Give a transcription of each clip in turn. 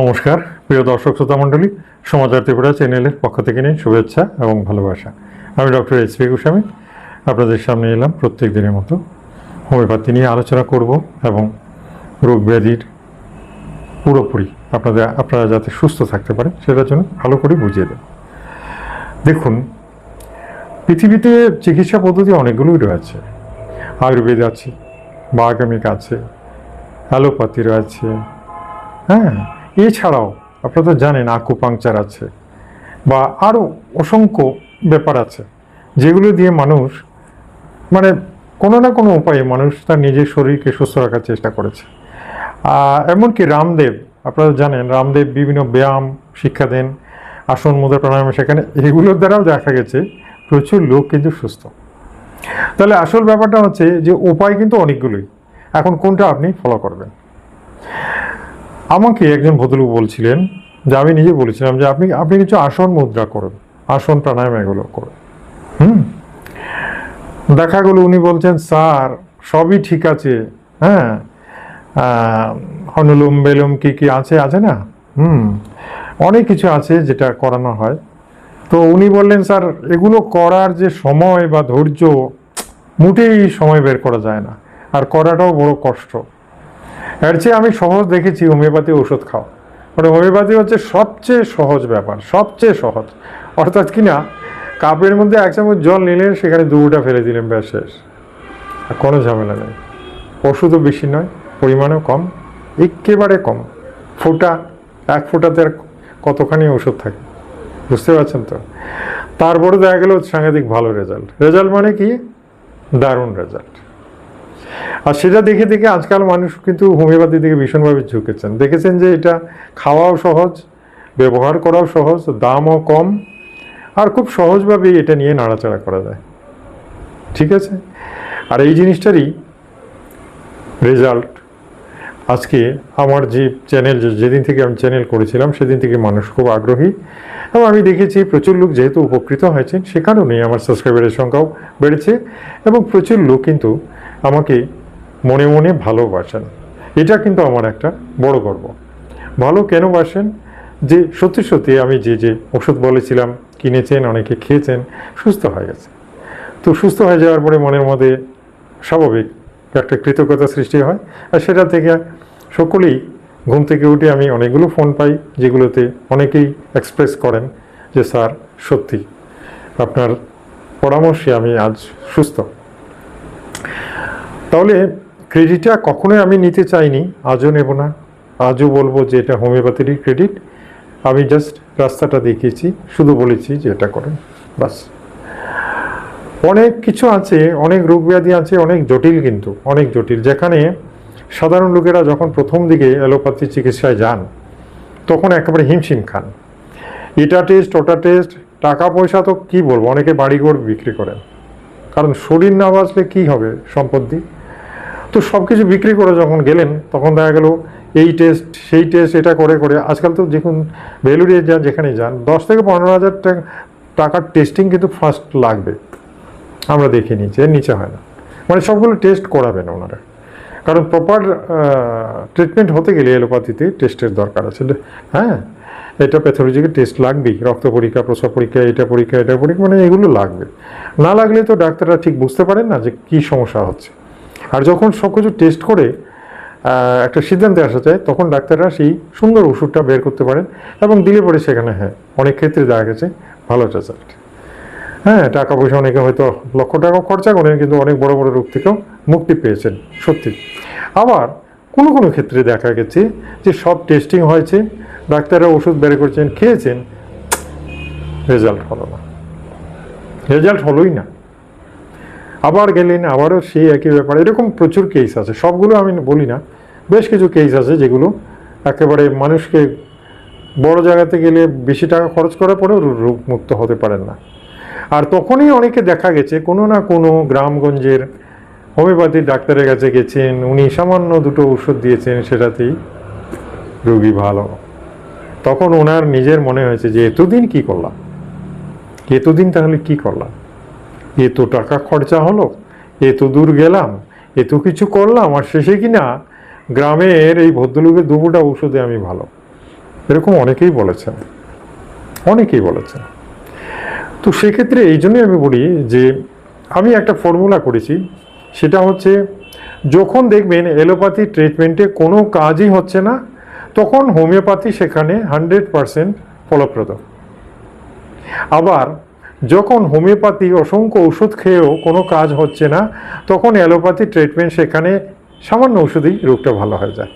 নমস্কার, প্রিয় দর্শক শ্রোতা মণ্ডলী সমাচার ত্রিপুরা চ্যানেলের পক্ষ থেকে নিয়ে শুভেচ্ছা এবং ভালোবাসা। আমি ডক্টর এস পি গোস্বামী, আপনাদের সামনে এলাম প্রত্যেক দিনের মতো। হোমিওপ্যাথি নিয়ে আলোচনা করব এবং রোগ ব্যাধির পুরোপুরি আপনাদের, আপনারা যাতে সুস্থ থাকতে পারে সেটার জন্য ভালো করে বুঝিয়ে দেব। দেখুন, পৃথিবীতে চিকিৎসা পদ্ধতি অনেকগুলোই রয়েছে। আয়ুর্বেদ আছে বাগামিক আছে, অ্যালোপ্যাথি রয়েছে হ্যাঁ এছাড়াও আপনারা তো জানেন আকুপাংচার আছে বা আরও অসংখ্য ব্যাপার আছে, যেগুলো দিয়ে মানুষ মানে কোনো না কোনো উপায়ে মানুষ তার নিজের শরীরকে সুস্থ রাখার চেষ্টা করেছে। এমনকি রামদেব, আপনারা জানেন রামদেব বিভিন্ন ব্যায়াম শিক্ষা দেন, আসন মুদ্রা প্রাণায়াম সেখানে, এগুলোর দ্বারাও দেখা গেছে প্রচুর লোক কিন্তু সুস্থ। তাহলে আসল ব্যাপারটা হচ্ছে যে উপায় কিন্তু অনেকগুলোই, এখন কোনটা আপনি ফলো করবেন? আমাকে একজন ভদ্রলোক বলছিলেন যে আমি নিজে বলেছিলাম যে আপনি আপনি কিছু আসন মুদ্রা করুন আসন প্রাণায়াম এগুলো করুন। হুম? দেখা গেলো উনি বলছেন স্যার সবই ঠিক আছে হ্যাঁ? আহ, অনুলোম বেলুম কি কি আছে আছে না? হুম? অনেক কিছু আছে যেটা করানো হয়। তো উনি বললেন স্যার এগুলো করার যে সময় বা ধৈর্য মোটেই সময় বের করা যায় না। আর করাটাও বড় কষ্ট। এর চেয়ে আমি সহজ দেখেছি হোমিওপ্যাথি ওষুধ খাওয়া মানে হোমিওপ্যাথি হচ্ছে সবচেয়ে সহজ ব্যাপার, সবচেয়ে সহজ। অর্থাৎ কি না কাপের মধ্যে এক চামচ জল নিলেন, সেখানে দুটা ফেলে দিলেন, ব্যাস শেষ। আর কোনো ঝামেলা নেই। ওষুধও বেশি নয়, পরিমাণও কম একেবারে কম। ফোঁটা, এক ফোঁটাতে আর কতখানি ওষুধ থাকে, বুঝতে পারছেন তো? তারপরে দেখা গেল সাংঘাতিক ভালো রেজাল্ট রেজাল্ট মানে কি? দারুণ রেজাল্ট আর সেটা দেখে দেখে আজকাল মানুষ কিন্তু হোমিওপ্যাথি দিকে ভীষণভাবে ঝুঁকেছেন। দেখেছেন যে এটা খাওয়াও সহজ, ব্যবহার করাও সহজ, দামও কম, আর খুব সহজভাবেই এটা নিয়ে নাড়াচাড়া করা যায়। ঠিক আছে? আর এই জিনিসটারই রেজাল্ট আজকে আমার যে চ্যানেল যেদিন থেকে আমি চ্যানেল করেছিলাম, সেদিন থেকে মানুষ খুব আগ্রহী। এবং আমি দেখেছি প্রচুর লোক যেহেতু উপকৃত হয়েছেন, সে কারণেই আমার সাবস্ক্রাইবারের সংখ্যাও বেড়েছে। এবং প্রচুর লোক কিন্তু আমাকে মনে মনে ভালোবাসেন। এটা কিন্তু আমার একটা বড় গর্ব। ভালো কেন বাসেন? যে সত্যি সত্যি আমি যে যে ওষুধ বলেছিলাম, কিনেছেন, অনেকে খেয়েছেন, সুস্থ হয়ে গেছে। তো সুস্থ হয়ে যাওয়ার পরে মনের মধ্যে স্বাভাবিক একটা কৃতজ্ঞতা সৃষ্টি হয় আর সেটা থেকে সকলেই ঘুম থেকে উঠে আমি অনেকগুলো ফোন পাই, যেগুলোতে অনেকেই এক্সপ্রেস করেন যে, স্যার, সত্যি আপনার পরামর্শে আমি আজ সুস্থ। তাহলে ক্রেডিটটা কখনোই আমি নিতে চাইনি, আজও নেব না। আজও বলব যে এটা হোমিওপ্যাথিরই ক্রেডিট আমি জাস্ট রাস্তাটা দেখিয়েছি, শুধু বলেছি যে এটা করেন বাস অনেক কিছু আছে, অনেক রোগ ব্যাধি আছে, অনেক জটিল কিন্তু, অনেক জটিল। যেখানে সাধারণ লোকেরা যখন প্রথম দিকে অ্যালোপ্যাথি চিকিৎসায় যান, তখন একেবারে হিমশিম খান। এটা টেস্ট ওটা টেস্ট টাকা পয়সা তো কি বলব? অনেকে বাড়ি বাড়িঘর বিক্রি করেন। কারণ শরীর না বাঁচলে কী হবে সম্পত্তি? তো সব কিছু বিক্রি করে যখন গেলেন, তখন দেখা গেল এই টেস্ট সেই টেস্ট এটা করে করে। আজকাল তো দেখুন ভ্যালুরিয়ে যান যেখানে যান, দশ থেকে পনেরো হাজার টাকা টাকার টেস্টিং কিন্তু ফার্স্ট লাগবে। আমরা দেখে এর নিচে হয় না। মানে সবগুলো টেস্ট করাবেন ওনারা। কারণ প্রপার ট্রিটমেন্ট হতে গেলে এলোপ্যাথিতে টেস্টের দরকার আছে। হ্যাঁ? এটা প্যাথোলজিক্যাল টেস্ট লাগবেই, রক্ত পরীক্ষা, প্রসব পরীক্ষা, এটা পরীক্ষা এটা পরীক্ষা মানে এগুলো লাগবে। না লাগলে তো ডাক্তাররা ঠিক বুঝতে পারেন না যে কী সমস্যা হচ্ছে। আর যখন সব কিছু টেস্ট করে একটা সিদ্ধান্তে আসা যায়, তখন ডাক্তাররা সেই সুন্দর ওষুধটা বের করতে পারেন এবং দিলে পরে সেখানে হ্যাঁ অনেক ক্ষেত্রে দেখা গেছে ভালো রেজাল্ট হ্যাঁ টাকা পয়সা অনেকে হয়তো লক্ষ টাকা খরচা করেন, কিন্তু অনেক বড় বড় রোগ থেকেও মুক্তি পেয়েছেন, সত্যি। আবার কোনো কোনো ক্ষেত্রে দেখা গেছে যে সব টেস্টিং হয়েছে, ডাক্তাররা ওষুধ বের করছেন, খেয়েছেন রেজাল্ট হলো না। রেজাল্ট হলোই না। আবার গেলেন, আবারও সেই একই ব্যাপার। এরকম প্রচুর কেস আছে। সবগুলো আমি বলি না। বেশ কিছু কেস আছে যেগুলো একেবারে মানুষকে বড় জায়গাতে গেলে বেশি টাকা খরচ করার পরেও রোগ মুক্ত হতে পারেন না। আর তখনই অনেকে দেখা গেছে, কোনো না কোনো গ্রামগঞ্জের হোমিওপ্যাথির ডাক্তারের কাছে গেছেন, উনি সামান্য দুটো ওষুধ দিয়েছেন, সেটাতেই রোগী ভালো। তখন ওনার নিজের মনে হয়েছে যে, এতদিন কি করলাম? এতদিন তাহলে কি করলাম? এত টাকা খরচা হলো, এত দূর গেলাম, এত কিছু করলাম, আর শেষে কি না, গ্রামের এই ভদ্রলোকের দুপুরটা ওষুধে আমি ভালো। এরকম অনেকেই বলেছেন। অনেকেই বলেছেন। তো সেক্ষেত্রে এই জন্যই আমি বলি যে, আমি একটা ফর্মুলা করেছি সেটা হচ্ছে, যখন দেখবেন এলোপ্যাথি ট্রিটমেন্টে কোনো কাজই হচ্ছে না, তখন হোমিওপ্যাথি সেখানে হান্ড্রেড পারসেন্ট ফলপ্রদ। আবার, যখন হোমিওপ্যাথি অসংখ্য ওষুধ খেয়েও কোনো কাজ হচ্ছে না, তখন অ্যালোপ্যাথি ট্রিটমেন্ট সেখানে সামান্য ওষুধেই রোগটা ভালো হয়ে যায়।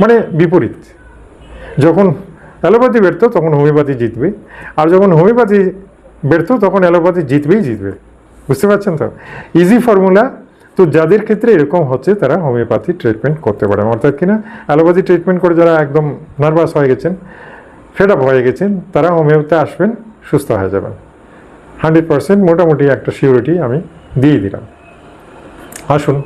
মানে বিপরীত। যখন অ্যালোপ্যাথি ব্যর্থ, তখন হোমিওপ্যাথি জিতবে। আর যখন হোমিওপ্যাথি ব্যর্থ, তখন অ্যালোপ্যাথি জিতবেই জিতবে। বুঝতে পারছেন তো? ইজি ফর্মুলা তো যাদের ক্ষেত্রে এরকম হচ্ছে, তারা হোমিওপ্যাথি ট্রিটমেন্ট করতে পারেন অর্থাৎ কিনা অ্যালোপ্যাথি ট্রিটমেন্ট করে যারা একদম নার্ভাস হয়ে গেছেন ফেড আপ হয়ে গেছেন, তারা হোমিওপ্যাথি আসবেন, সুস্থ হয়ে যাবেন। হান্ড্রেড পারসেন্ট মোটামুটি একটা সিউরিটি আমি দিয়ে দিলাম। আসুন।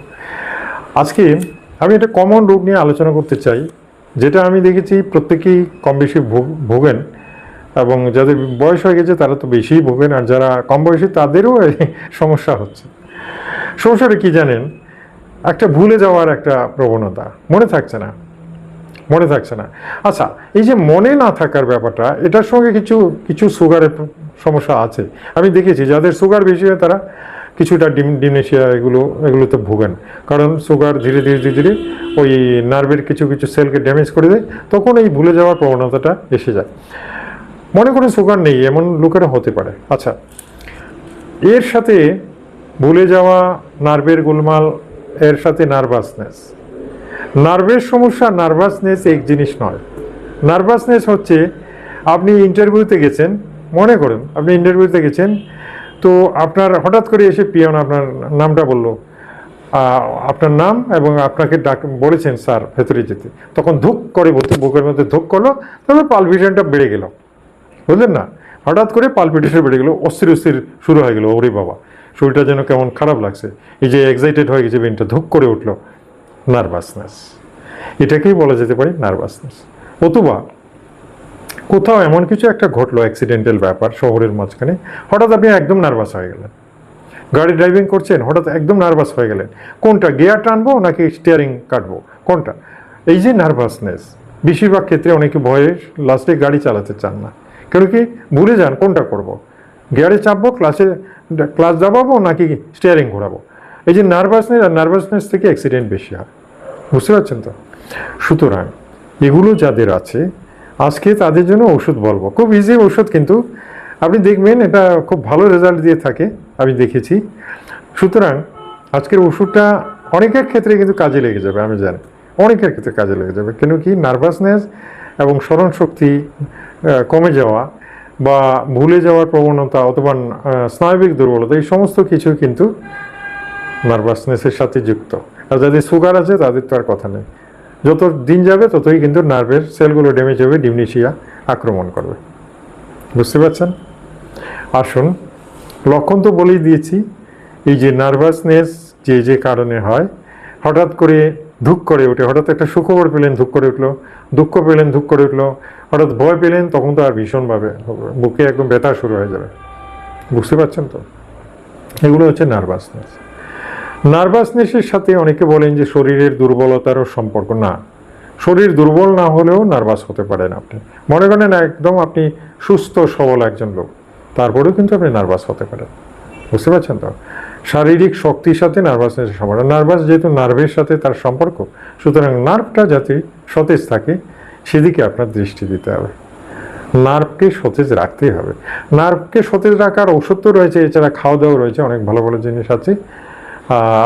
আজকে আমি একটা কমন রোগ নিয়ে আলোচনা করতে চাই, যেটা আমি দেখেছি প্রত্যেকেই কম বেশি ভোগ- ভোগেন। এবং যাদের বয়স হয়ে গেছে, তারা তো বেশিই ভোগেন, আর যারা কম বয়সী, তাদেরও সমস্যা হচ্ছে। সমস্যাটা কি জানেন? একটা ভুলে যাওয়ার একটা প্রবণতা। মনে থাকছে না। মনে থাকছে না। আচ্ছা এই যে মনে না থাকার ব্যাপারটা, এটার সঙ্গে কিছু কিছু সুগারের সমস্যা আছে। আমি দেখেছি, যাদের সুগার বেশি হয়, তারা কিছুটা ডিম, ডিমেশিয়া এগুলো, এগুলোতে ভোগেন। কারণ সুগার ধীরে ধীরে ধীরে ধীরে ওই নার্ভের কিছু কিছু সেলকে ড্যামেজ করে দেয়, তখন এই ভুলে যাওয়ার প্রবণতাটা এসে যায়। মনে করেন সুগার নেই, এমন লোকেরা হতে পারে। আচ্ছা এর সাথে ভুলে যাওয়া নার্ভের গোলমাল, এর সাথে নার্ভাসনেস। নার্ভের সমস্যা নার্ভাসনেস এক জিনিস নয়। নার্ভাসনেস হচ্ছে, আপনি ইন্টারভিউতে গেছেন, মনে করেন, আপনি ইন্টারভিউতে গেছেন, তো আপনার হঠাৎ করে এসে পিয়ন আপনার নামটা বলল। আপনার নাম এবং আপনাকে ডাক, বলেছেন, স্যার, ভেতরে যেতে। তখন ধুক করে বুকের মধ্যে ধুক করল তবে পালভিশনটা বেড়ে গেল। বুঝলেন না? হঠাৎ করে পালপিটেশন বেড়ে গেলো, অস্থির অস্থির শুরু হয়ে গেলো, ওরে বাবা। শরীরটা যেন কেমন খারাপ লাগছে। এই যে এক্সাইটেড হয়ে গেছে ব্রেনটা ধুক করে উঠল। নার্ভাসনেস এটাকেই বলা যেতে পারে নার্ভাসনেস অথবা কোথাও এমন কিছু একটা ঘটলো অ্যাক্সিডেন্টাল ব্যাপার, শহরের মাঝখানে, হঠাৎ আপনি একদম নার্ভাস হয়ে গেলেন। গাড়ি ড্রাইভিং করছেন, হঠাৎ একদম নার্ভাস হয়ে গেলেন। কোনটা গিয়ার টানবো নাকি স্টিয়ারিং কাটবো? কোনটা? এই যে নার্ভাসনেস বেশিরভাগ ক্ষেত্রে অনেকে ভয়ে লাস্টে গাড়ি চালাতে চান না। কেন কি? ভুলে যান কোনটা করব। গিয়ারে চাপবো ক্লাসে ক্লাস দাবাবো নাকি স্টিয়ারিং ঘোরাবো? এই যে নার্ভাসনেস আর নার্ভাসনেস থেকে অ্যাক্সিডেন্ট বেশি হয়। বুঝতে পারছেন তো? সুতরাং এগুলো যাদের আছে আজকে তাদের জন্য ওষুধ বলব। খুব ইজি ওষুধ কিন্তু আপনি দেখবেন এটা খুব ভালো রেজাল্ট দিয়ে থাকে আমি দেখেছি। সুতরাং আজকের ওষুধটা অনেকের ক্ষেত্রে কিন্তু কাজে লেগে যাবে আমি জানি। অনেকের ক্ষেত্রে কাজে লেগে যাবে। কেন কি? নার্ভাসনেস এবং স্মরণ শক্তি আহ, কমে যাওয়া বা ভুলে যাওয়ার প্রবণতা অথবা স্নায়বিক দুর্বলতা, এই সমস্ত কিছু কিন্তু নার্ভাসনেসের সাথে যুক্ত। আর যাদের সুগার আছে, তাদের তো আর কথা নেই। যত দিন যাবে, ততই কিন্তু নার্ভের সেলগুলো ড্যামেজ হবে, ডিমনিশিয়া আক্রমণ করবে। বুঝতে পারছেন? আসুন, লক্ষণ তো বলেই দিয়েছি, এই যে নার্ভাসনেস যে যে কারণে হয়, হঠাৎ করে ধুক করে ওঠে হঠাৎ একটা সুখবর পেলেন, ধুক করে উঠল। দুঃখ পেলেন, ধুক করে উঠল। হঠাৎ ভয় পেলেন, তখন তো আর ভীষণভাবে বুকে একদম ব্যথা শুরু হয়ে যাবে। বুঝতে পারছেন তো? এগুলো হচ্ছে নার্ভাসনেস। নার্ভাসনেসের সাথে অনেকে বলেন যে শরীরের দুর্বলতারও সম্পর্ক না। শরীর দুর্বল না হলেও নার্ভাস হতে পারেন আপনি। মনে করেন একদম আপনি সুস্থ, সবল একজন লোক। তারপরেও কিন্তু আপনি নার্ভাস হতে পারেন। বুঝতে পারছেন তো? শারীরিক শক্তির সাথে নার্ভাসনেসের সম্পর্ক নার্ভাস যেহেতু নার্ভের সাথে তার সম্পর্ক, সুতরাং নার্ভটা যাতে সতেজ থাকে, সেদিকে আপনার দৃষ্টি দিতে হবে। নার্ভকে সতেজ রাখতেই হবে। নার্ভকে সতেজ রাখার ওষুধ তো রয়েছে, এছাড়া খাওয়া দাওয়া রয়েছে, অনেক ভালো ভালো জিনিস আছে।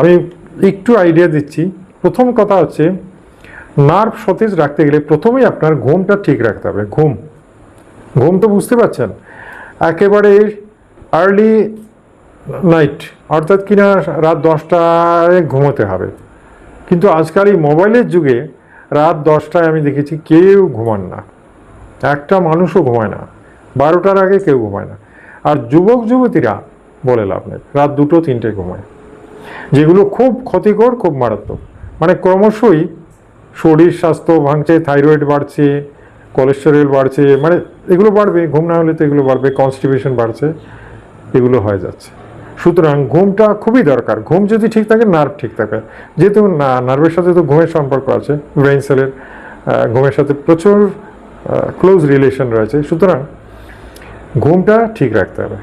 আমি একটু আইডিয়া দিচ্ছি। প্রথম কথা হচ্ছে, নার্ভ সতেজ রাখতে গেলে প্রথমেই আপনার ঘুমটা ঠিক রাখতে হবে। ঘুম। ঘুম তো বুঝতে পারছেন? একেবারে আর্লি নাইট অর্থাৎ কিনা রাত দশটায় ঘুমোতে হবে। কিন্তু আজকাল এই মোবাইলের যুগে রাত দশটায় আমি দেখেছি কেউ ঘুমান না। একটা মানুষও ঘুমায় না। বারোটার আগে কেউ ঘুমায় না। আর যুবক, যুবতীরা বলে লাভ নেই। রাত দুটো, তিনটে ঘুমায়। যেগুলো খুব ক্ষতিকর, খুব মারাত্মক। মানে ক্রমশই শরীর স্বাস্থ্য ভাঙছে, থাইরয়েড বাড়ছে, কোলেস্টেরল বাড়ছে মানে এগুলো বাড়বে, ঘুম না হলে তো এগুলো বাড়বে, কনস্টিপেশন বাড়ছে, এগুলো হয়ে যাচ্ছে। সুতরাং ঘুমটা খুবই দরকার। ঘুম যদি ঠিক থাকে নার্ভ ঠিক থাকে। যেহেতু নার্ভের সাথে তো ঘুমের সম্পর্ক আছে ব্রেন সেলের ঘুমের সাথে প্রচুর ক্লোজ রিলেশন রয়েছে। সুতরাং ঘুমটা ঠিক রাখতে হবে।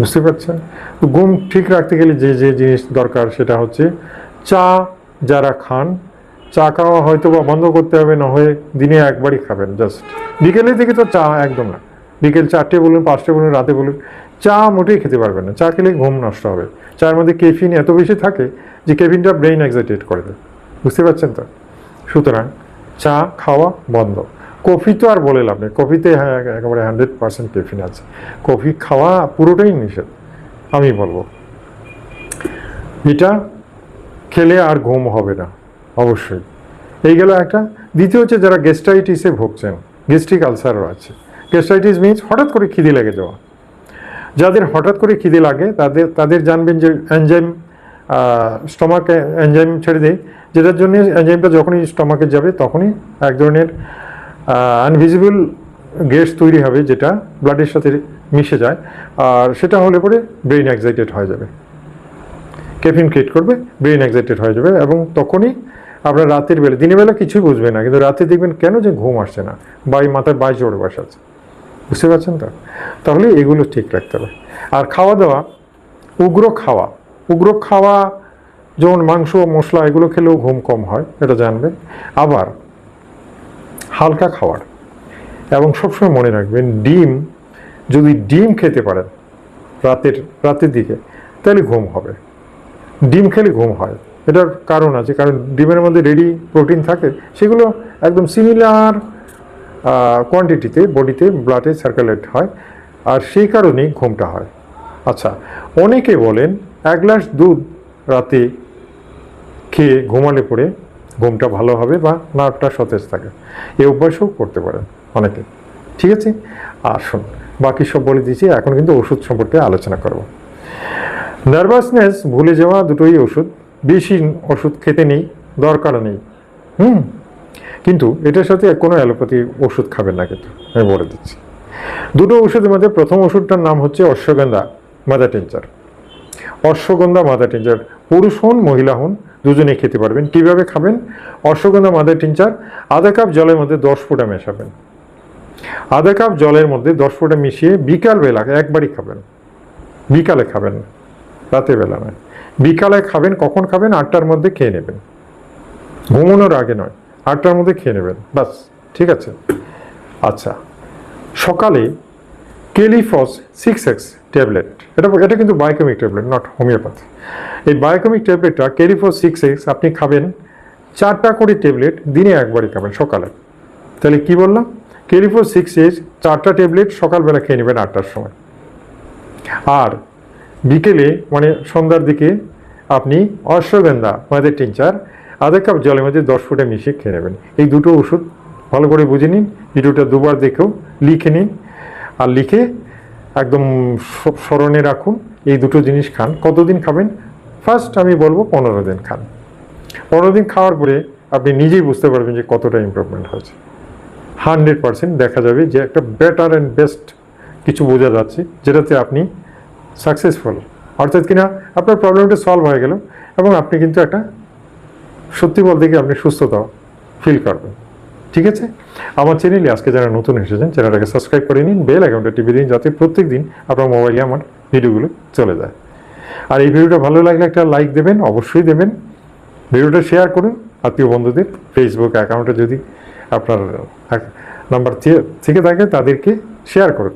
বুঝতে পারছেন? তো ঘুম ঠিক রাখতে গেলে যে যে জিনিস দরকার সেটা হচ্ছে চা যারা খান, চা খাওয়া হয়তো বা বন্ধ করতে হবে, না হয়ে দিনে একবারই খাবেন জাস্ট বিকেলের দিকে তো চা একদম না। বিকেল চারটে বলুন, পাঁচটা বলুন, রাতে বলুন চা মোটেই খেতে পারবেন না। চা খেলে ঘুম নষ্ট হবে। চায়ের মধ্যে কেফিন এত বেশি থাকে যে কেফিনটা ব্রেইন এক্সাইটেড করে দেয়। বুঝতে পারছেন তো? সুতরাং চা খাওয়া বন্ধ। কফি তো আর বলে লাভ নেই। কফিতে হ্যাঁ একেবারে হান্ড্রেড পার্সেন্ট কেফিন আছে। কফি খাওয়া পুরোটাই নিষেধ, আমি বলব। এটা খেলে আর ঘুম হবে না, অবশ্যই। এই গেল একটা। দ্বিতীয় হচ্ছে যারা গেস্টাইটিসে ভুগছেন গেস্ট্রিক আলসারও আছে। গেস্টাইটিস মিনস হঠাৎ করে খিদি লেগে যাওয়া। যাদের হঠাৎ করে খিদে লাগে, তাদের তাদের জানবেন যে এনজাইম স্টমাক এনজাইম ছেড়ে দেয়। যেটার জন্য এনজাইমটা যখনই স্টমাকে যাবে, তখনই এক ধরনের আনভিজিবল গ্যাস তৈরি হবে, যেটা ব্লাডের সাথে মিশে যায়। আর সেটা হলে পরে ব্রেইন এক্সাইটেড হয়ে যাবে। ক্যাফিন ক্রিয়েট করবে ব্রেইন এক্সাইটেড হয়ে যাবে এবং তখনই আপনার রাতের বেলা, দিনের বেলা কিছুই বুঝবে না, কিন্তু রাতে দেখবেন কেন যে ঘুম আসছে না বাই মাথায় বাই জোর বসে আছে। বুঝতে পারছেন তো? তাহলে এগুলো ঠিক রাখতে হবে। আর খাওয়া দাওয়া উগ্র খাওয়া। উগ্র খাওয়া, যেমন মাংস, মশলা, এগুলো খেলেও ঘুম কম হয়, এটা জানবেন আবার হালকা খাওয়ার এবং সবসময় মনে রাখবেন, ডিম, যদি ডিম খেতে পারেন রাতের রাতের দিকে, তাহলে ঘুম হবে। ডিম খেলে ঘুম হয়। এটার কারণ আছে, কারণ ডিমের মধ্যে রেডি প্রোটিন থাকে, সেগুলো একদম সিমিলার কোয়ান্টিটিতে বডিতে ব্লাডে সার্কুলেট হয়। আর সেই কারণেই ঘুমটা হয়। আচ্ছা অনেকে বলেন, এক গ্লাস দুধ রাতে খেয়ে ঘুমালে পড়ে ঘুমটা ভালো হবে বা নার্ভটা সতেজ থাকে। এই অভ্যাসও করতে পারেন অনেকে। ঠিক আছে? আসুন, বাকি সব বলে দিয়েছি, এখন কিন্তু ওষুধ সম্পর্কে আলোচনা করব। নার্ভাসনেস ভুলে যাওয়া দুটোই ওষুধ। বেশি ওষুধ খেতে নেই দরকার নেই। হুম? কিন্তু এটার সাথে কোনো অ্যালোপ্যাথি ওষুধ খাবেন না কিন্তু আমি বলে দিচ্ছি। দুটো ওষুধের মধ্যে প্রথম ওষুধটার নাম হচ্ছে অশ্বগন্ধা মাদা টিঞ্চার অশ্বগন্ধা মাদা টিঞ্চার পুরুষ হন মহিলা হন দুজনেই খেতে পারবেন। কীভাবে খাবেন? অশ্বগন্ধা মাদা টিঞ্চার আধা কাপ জলের মধ্যে দশ ফোঁটা মেশাবেন। আধা কাপ জলের মধ্যে দশ ফোঁটা মিশিয়ে বিকালবেলা একবারই খাবেন। বিকালে খাবেন না, বেলা নয়। বিকালে খাবেন কখন খাবেন? আটটার মধ্যে খেয়ে নেবেন। ঘুমানোর আগে নয়। আটটার মধ্যে খেয়ে নেবেন। বাস, ঠিক আছে? আচ্ছা সকালে কেলিফস সিক্স এক্স ট্যাবলেট, এটা এটা কিন্তু বায়োকেমিক ট্যাবলেট, নট হোমিওপ্যাথি। এই বায়োকেমিক ট্যাবলেটটা কেলিফস সিক্স এক্স, আপনি খাবেন, চারটা করে ট্যাবলেট দিনে একবারই খাবেন সকালে। তাহলে কি বললাম? কেলিফোর সিক্স এক্স, চারটা ট্যাবলেট সকালবেলা খেয়ে নেবেন আটটার সময়। আর বিকেলে মানে সন্ধ্যার দিকে, আপনি অশ্বগন্ধা মাদের টিনচার আধা কাপ জলের মধ্যে দশ ফুটে মিশিয়ে খেয়ে নেবেন। এই দুটো ওষুধ ভালো করে বুঝে নিন, ভিডিওটা দুবার দেখেও লিখে নিন আর লিখে একদম স্মরণে রাখুন, এই দুটো জিনিস খান। কতদিন খাবেন? ফার্স্ট আমি বলব পনেরো দিন খান। পনেরো দিন খাওয়ার পরে আপনি নিজেই বুঝতে পারবেন যে কতটা ইমপ্রুভমেন্ট হয়েছে। হান্ড্রেড পার্সেন্ট দেখা যাবে যে একটা বেটার অ্যান্ড বেস্ট কিছু বোঝা যাচ্ছে, যেটাতে আপনি সাকসেসফুল অর্থাৎ কিনা আপনার প্রবলেমটা সলভ হয়ে গেল এবং আপনি কিন্তু একটা সত্যি বলতে গিয়ে আপনি সুস্থতা ফিল করবেন। ঠিক আছে? আমার চ্যানেলে আজকে যারা নতুন এসেছেন চ্যানেলটাকে সাবস্ক্রাইব করে নিন বেল অ্যাকাউন্টে টিভি দিন, যাতে প্রত্যেক দিন আপনার মোবাইলে আমার ভিডিওগুলো চলে যায়। আর এই ভিডিওটা ভালো লাগলে একটা লাইক দেবেন, অবশ্যই দেবেন। ভিডিওটা শেয়ার করুন, আত্মীয় বন্ধুদের ফেসবুক অ্যাকাউন্টে যদি আপনার নাম্বার থেকে থাকে, তাদেরকে শেয়ার করুন।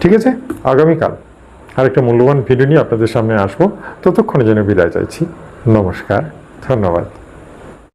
ঠিক আছে? আগামীকাল আরেকটা মূল্যবান ভিডিও নিয়ে আপনাদের সামনে আসব। ততক্ষণে যেন বিদায় চাইছি। নমস্কার। ধন্যবাদ।